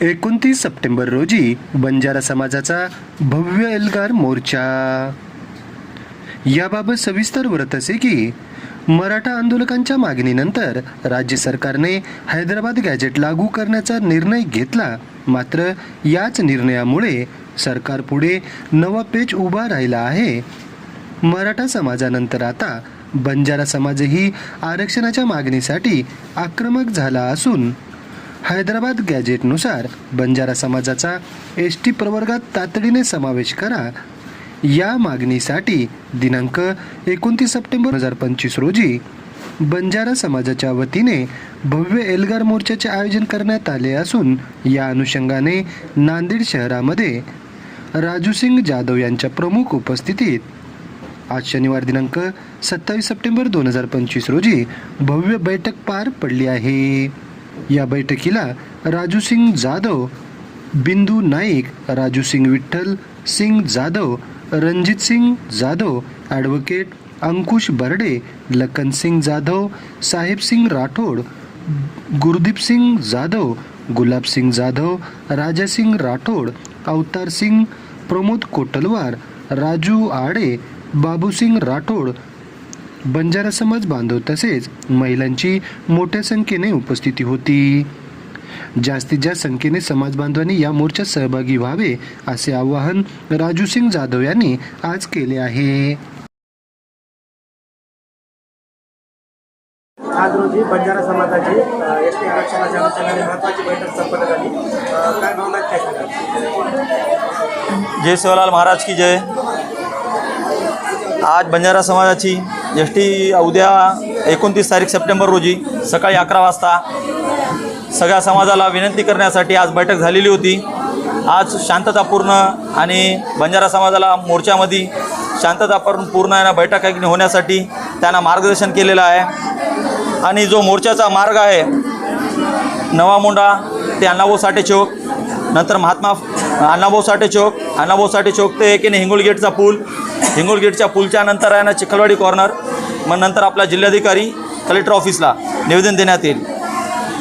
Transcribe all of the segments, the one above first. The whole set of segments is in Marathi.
एकोणतीस सप्टेंबर रोजी बंजारा समाजाचा भव्य एल्गार मोर्चा. याबाबत सविस्तर व्रत असे की मराठा आंदोलकांच्या मागणीनंतर राज्य सरकारने हैदराबाद गॅजेट लागू करण्याचा निर्णय घेतला. मात्र याच निर्णयामुळे सरकार पुढे नवा पेच उभा राहिला आहे. मराठा समाजानंतर आता बंजारा समाजही आरक्षणाच्या मागणीसाठी आक्रमक झाला असून हैदराबाद गॅजेटनुसार बंजारा समाजाचा एस टी प्रवर्गात तातडीने समावेश करा. या मागणीसाठी दिनांक एकोणतीस सप्टेंबर दोन हजार पंचवीस रोजी बंजारा समाजाच्या वतीने भव्य एल्गार मोर्चाचे आयोजन करण्यात आले असून या अनुषंगाने नांदेड शहरामध्ये राजूसिंग जाधव यांच्या प्रमुख उपस्थितीत आज शनिवार दिनांक सत्तावीस सप्टेंबर दोन हजार पंचवीस रोजी भव्य बैठक पार पडली आहे. या बैठकीला राजू सिंग जाधव बिंदू नाईक राजू सिंग विठ्ठल सिंग जाधव रणजित सिंग जाधव ॲडव्होकेट अंकुश बर्डे लखन सिंग जाधव साहेब सिंग राठोड गुरदीप सिंग जाधव गुलाब सिंग जाधव राजा सिंग राठोड अवतार सिंग प्रमोद कोटलवार राजू आडे बाबूसिंग राठोड बंजारा समाज बांधव तसेच महिलांची मोठ्या संख्येने उपस्थिती होती. जास्तीत जास्त संख्येने समाज बांधवांनी या मोर्चात सहभागी व्हावे असे आवाहन राजू सिंग जाधव यांनी आज केले आहे. आज रोजी बंजारा समाजाची एस टी आरक्षणाच्या अनुषंगाने महत्त्वाची बैठक संपन्न झाली. काय भावना जय सेवालाल महाराज की जय. आज बंजारा समाजाची एस टी उद्या एकोणतीस तारीख सप्टेंबर रोजी सकाळी अकरा वाजता सगळ्या समाजाला विनंती करण्यासाठी आज बैठक झालेली होती. आज शांततापूर्ण आणि बंजारा समाजाला मोर्चामध्ये शांततापूर्ण पूर्ण आहे ना बैठक होण्यासाठी त्यांना मार्गदर्शन केलेलं आहे. आणि जो मोर्चाचा मार्ग आहे नवा मुंडा ते अण्णाभाऊ साठे चौक नंतर महात्मा अण्णाभाऊ साठे चौक अण्णाभाऊ साठे चौक ते की नाही हिंगोल गेटचा पूल हिंगोल गेटच्या पूलच्या नंतर आहे ना चिखलवाडी कॉर्नर मग नंतर आपला जिल्हाधिकारी कलेक्टर ऑफिसला निवेदन देण्यात येईल.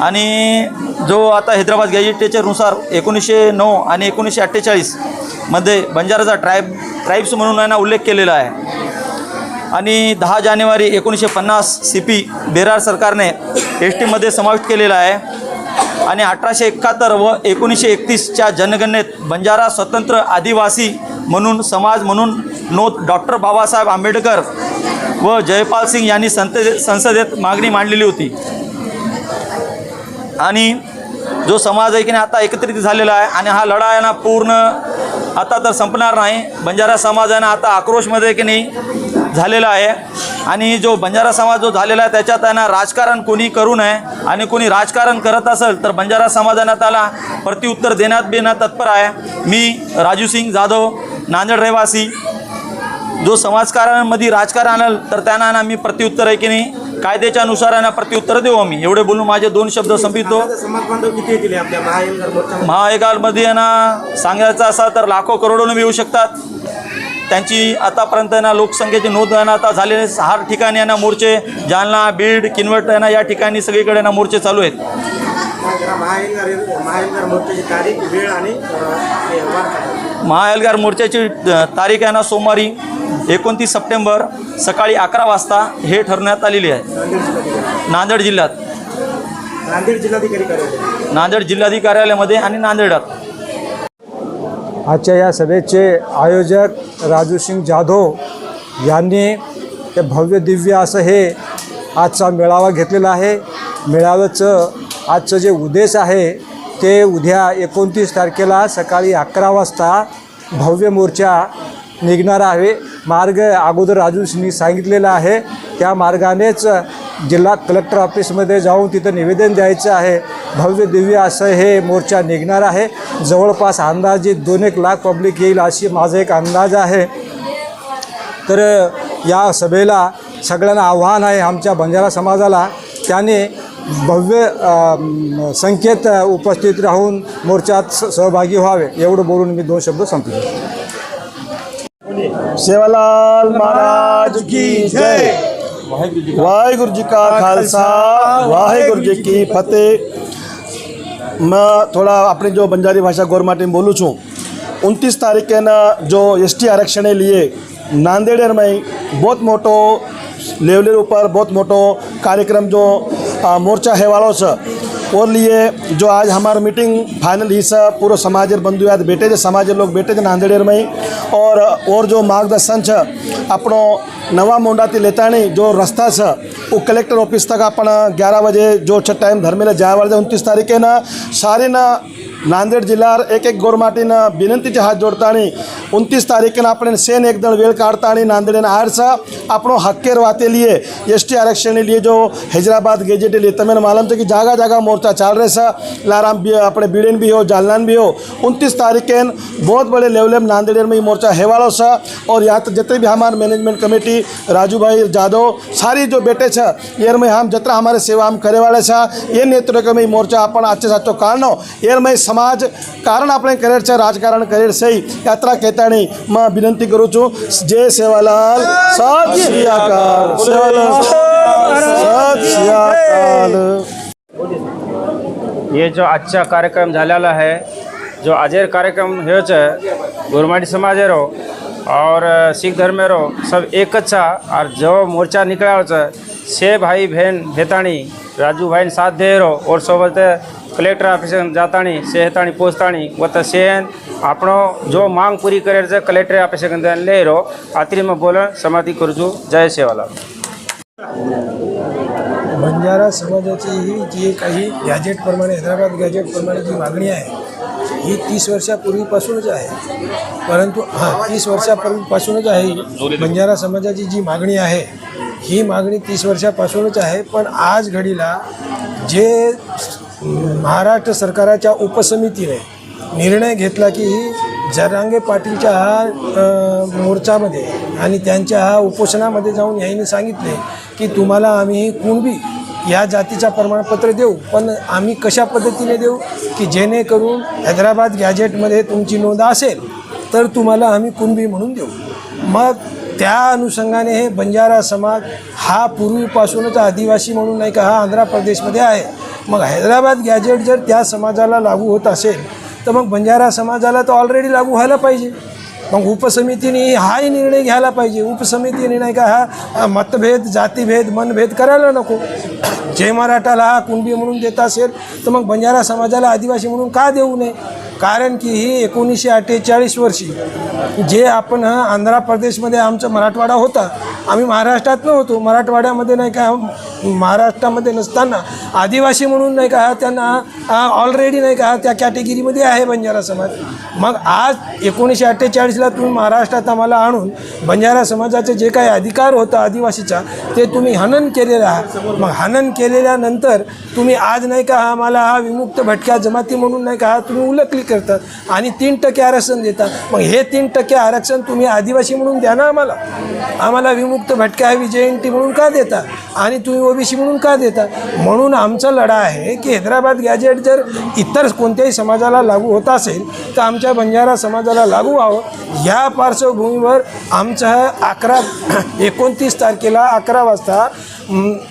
आणि जो आता हैदराबाद गॅजेटेच्यानुसार एकोणीसशे नऊ आणि एकोणीसशे अठ्ठेचाळीसमध्ये बंजाराचा ट्राईब ट्राईब्स म्हणून यांना उल्लेख केलेला आहे. आणि दहा जानेवारी एकोणीसशे पन्नास सी पी बेरार सरकारने एस टीमध्ये समाविष्ट केलेला आहे. आणि अठराशे एकाहत्तर व एकोणीसशे एकतीसच्या जनगणनेत बंजारा स्वतंत्र आदिवासी म्हणून समाज म्हणून नोंद डॉक्टर बाबासाहेब आंबेडकर व जयपाल सिंग यांनी संसदे संसदेत मागणी मांडलेली होती. आणि जो समाज आहे की नाही आता एकत्रित झालेला आहे आणि हा लढा आहे ना पूर्ण आता तर संपणार नाही. बंजारा समाजानं आता आक्रोशमध्ये की नाही झालेला आहे. आणि जो बंजारा समाज जो झालेला आहे त्याच्यात आहे ना राजकारण कोणी करू नये आणि कोणी राजकारण करत असेल तर बंजारा समाजानं त्याला प्रत्युत्तर देण्यात बिना तत्पर आहे. मी राजू सिंग जाधव नांदेड रहिवासी जो समाजकारणामध्ये राजकारण आणलं तर त्यांना ना मी प्रत्युत्तर आहे की नाही? कायद्याच्या अनुसारानं प्रत्युत्तर देऊ आम्ही. एवढे बोलून माझे दोन शब्द संपितो समाजाचे समाज बांधव किती येतील या आपल्या महाएल्गार मोर्चामध्ये? महाएगालमध्ये ना सांगायचं असा तर लाखो करोडोनं येऊ शकतात. त्यांची आतापर्यंत ना लोकसंख्येची नोंद आहे ना आता झालेले हर ठिकाणी आहे ना मोर्चे. जालना बीड किनवट आहे ना या ठिकाणी सगळीकडे ना मोर्चे चालू आहेत. महाएल्गार मोर्चाची तारीख आहे ना सोमवारी. एकोणतीस सप्टेंबर सकाळी अकरा वाजता हे ठरवण्यात आलेली आहे. नांदेड जिल्ह्यात. नांदेड जिल्हाधिकारी कार्यालय. नांदेड जिल्हाधिकारी कार्यालयामध्ये आणि नांदेडात. आजच्या या सभेचे आयोजक राजू सिंग जाधव यांनी हे भव्य दिव्य असं हे आजचा मेळावा घेतलेला आहे. मेळाव्याचं आजचं जे उद्देश आहे ते उद्या एकोणतीस तारखेला सकाळी अकरा वाजता भव्य मोर्चा निघणार आहे. मार्ग अगोदर राजूंनी सांगितलेला आहे. त्या मार्गानेच जिल्हा कलेक्टर ऑफिसमध्ये जाऊन तिथं निवेदन द्यायचं आहे. भव्य दिव्य असं हे मोर्चा निघणार आहे. जवळपास अंदाजे दोन एक लाख पब्लिक येईल अशी माझा एक अंदाज आहे. तर या सभेला सगळ्यांना आव्हान आहे आमच्या बंजारा समाजाला. त्याने भव्य संकेत संख्येत उपस्थित राहून मोर्चात स- सहभागी व्हावे. एवढं बोलून मी दोन शब्द संपले સેવાલાલ મહારાજ કી જય. ਵਾਹਿਗੁਰੂ ਜੀ ਕਾ ਖਾਲਸਾ ਵਾਹਿਗੁਰੂ ਜੀ ਕੀ ફતેહ. મેં થોડા આપણે જો બંજારી ભાષા ગોર માટે બોલું છું. ઉનતીસ તારીખેના જો એસટી આરક્ષણે લીએ નાંદેડેરમાં બહુ મોટો, લેવલેર ઉપર બહુ મોટો કાર્યક્રમ જો મોરચા હેવાળો છે जो आ, मोर्चा है वालों से और लिए जो आज हमारा मीटिंग फाइनल ही सा पूरा समाज बंधु याद बैठे थे समाज लोग बैठे थे नांदेड़ में और और जो मार्गदर्शन છે આપણો નવા મોંડાથી લેતાણી જો રસ્તા છે वो कलेक्टर ऑफिस तक अपन ग्यारह बजे जो छ टाइम धर्मेला जाया वाले उनतीस तारीखे ना सारे ना नांदेड जिल्ह्यावर एक एक गोरमाटीनं विनंतीचे हात जोडताणी उनतीस तारीखेनं आपण सेन एक दळ वेळ काढताणी नांदेड आरसा આપણો હક્કેર વાતે लिए एस टी आरक्षण लिए जो हैदराबाद गेजेट लिए तमें मालूम છે कि जागा जागा मोर्चा चाल रहे सा लाराम भी अपने बीड़ेन भी हो जालनान भी हो उनतीस तारीखेन बहुत बड़े लेवल में नांदेड़ में ये मोर्चा हेवाड़ो सा और यहाँ तो जितने भी हमारे मैनेजमेंट कमेटी राजू भाई जादव सारी जो बेटे छे एर में हम जतरा हमारे सेवा हम करे वाले छा ये नेतृत्व में मोर्चा अपन आजचे साचो कारणो एर में समाज कारण આપણે કરેર છે રાજકારણ કરેર સહી યાત્રા કહેતાણી માં વિનંતી કરું છું જય સેવાલાલ સત શ્રી અકાલ સેવાલાલ સત શ્રી અકાલ हे जो आजचा कार्यक्रम झालेला आहे जो आजेर कार्यक्रम हेच आहे गोरमाडी समाजेरो और सिख धर्मेरो सब एकच छा और जो मोर्चा निकळ्यावो છે से भाई बहन हेताणी राजू भाई साथ दे रो और सोबत કલેક્ટર ઓફિસે જાતાણી શહેતાણી પહોંચતાણી વત શહેન આપણો જો માંગ પૂરી કરે છે કલેક્ટર ઓફિસે લઈ રહો આત્રીમાં બોલણ સમાધિ કરું છું જય સેવાલાલ. बंजारा समाजाची ही जी काही गॅजेटप्रमाणे हैदराबाद गॅजेटप्रमाणे जी मागणी आहे ही तीस वर्षापूर्वीपासूनच आहे परंतु हां तीस वर्षापूर्वीपासूनच आहे बंजारा समाजाची जी मागणी आहे ही मागणी तीस वर्षापासूनच आहे पण आज घडीला जे महाराष्ट्र सरकाराच्या उपसमितीने निर्णय घेतला की जरांगे पाटीलच्या हा मोर्चामध्ये आणि त्यांच्या हा उपोषणामध्ये जाऊन यांनी सांगितले की तुम्हाला आम्ही कुणबी या जातीचा प्रमाणपत्र देऊ पण आम्ही कशा पद्धतीने देऊ की जेणेकरून हैदराबाद गॅजेटमध्ये तुमची नोंद असेल तर तुम्हाला आम्ही कुणबी म्हणून देऊ. मग त्या अनुषंगाने हे बंजारा समाज हा पूर्वीपासूनच आदिवासी म्हणून नाही का हा आंध्र प्रदेशमध्ये आहे. मग हैदराबाद गॅजेट जर त्या समाजाला लागू होत असेल तर मग बंजारा समाजाला तर ऑलरेडी लागू व्हायला पाहिजे. मग उपसमितीने हाही निर्णय घ्यायला पाहिजे. उपसमितीने नाही का हा मतभेद जातीभेद मनभेद करायला नको. जय मराठाला हा कुणबी म्हणून देत असेल तर मग बंजारा समाजाला आदिवासी म्हणून का देऊ नये? कारण की ही एकोणीसशे अठ्ठेचाळीस वर्षी जे आपण हा आंध्र प्रदेशमध्ये आमचा मराठवाडा होता आम्ही महाराष्ट्रात नव्हतो मराठवाड्यामध्ये नाही का महाराष्ट्रामध्ये नसताना आदिवासी म्हणून नाही का हा त्यांना ऑलरेडी नाही का हा त्या कॅटेगरीमध्ये आहे बंजारा समाज. मग आज एकोणीसशे अठ्ठेचाळीसला तुम्ही महाराष्ट्रात आम्हाला आणून बंजारा समाजाचे जे काही अधिकार होता आदिवासीचा ते तुम्ही हनन केलेलं. आहात मग हनन केलेल्यानंतर तुम्ही आज नाही का हा आम्हाला हा विमुक्त भटक्या जमाती म्हणून नाही का तुम्ही उलकली करतात आणि तीन टक्के आरक्षण देतात. मग हे तीन टक्के आरक्षण तुम्ही आदिवासी म्हणून द्या ना आम्हाला. आम्हाला विमुक्त भटक्या हवी जयंती म्हणून का देता? आणि तुम्ही ओबीसी म्हणून का देता? म्हणून आमचा लढा आहे की हैदराबाद गॅजेट जर इतर कोणत्याही समाजाला लागू होत असेल तर आमच्या बंजारा समाजाला लागू व्हावं. या पार्श्वभूमीवर आमचा अकरा एकोणतीस तारखेला अकरा वाजता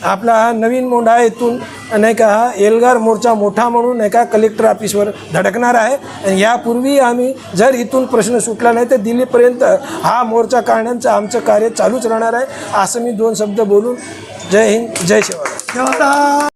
आपला हा नवीन मोंढा येथून नाही का हा एल्गार मोर्चा मोठा म्हणून नाही का कलेक्टर ऑफिसवर धडकणार आहे. आणि यापूर्वी आम्ही जर इथून प्रश्न सुटला नाही तर दिल्लीपर्यंत हा मोर्चा काढण्याचं आमचं कार्य चालूच राहणार आहे असं मी दोन शब्द बोलून. जय हिंद जय शिवराय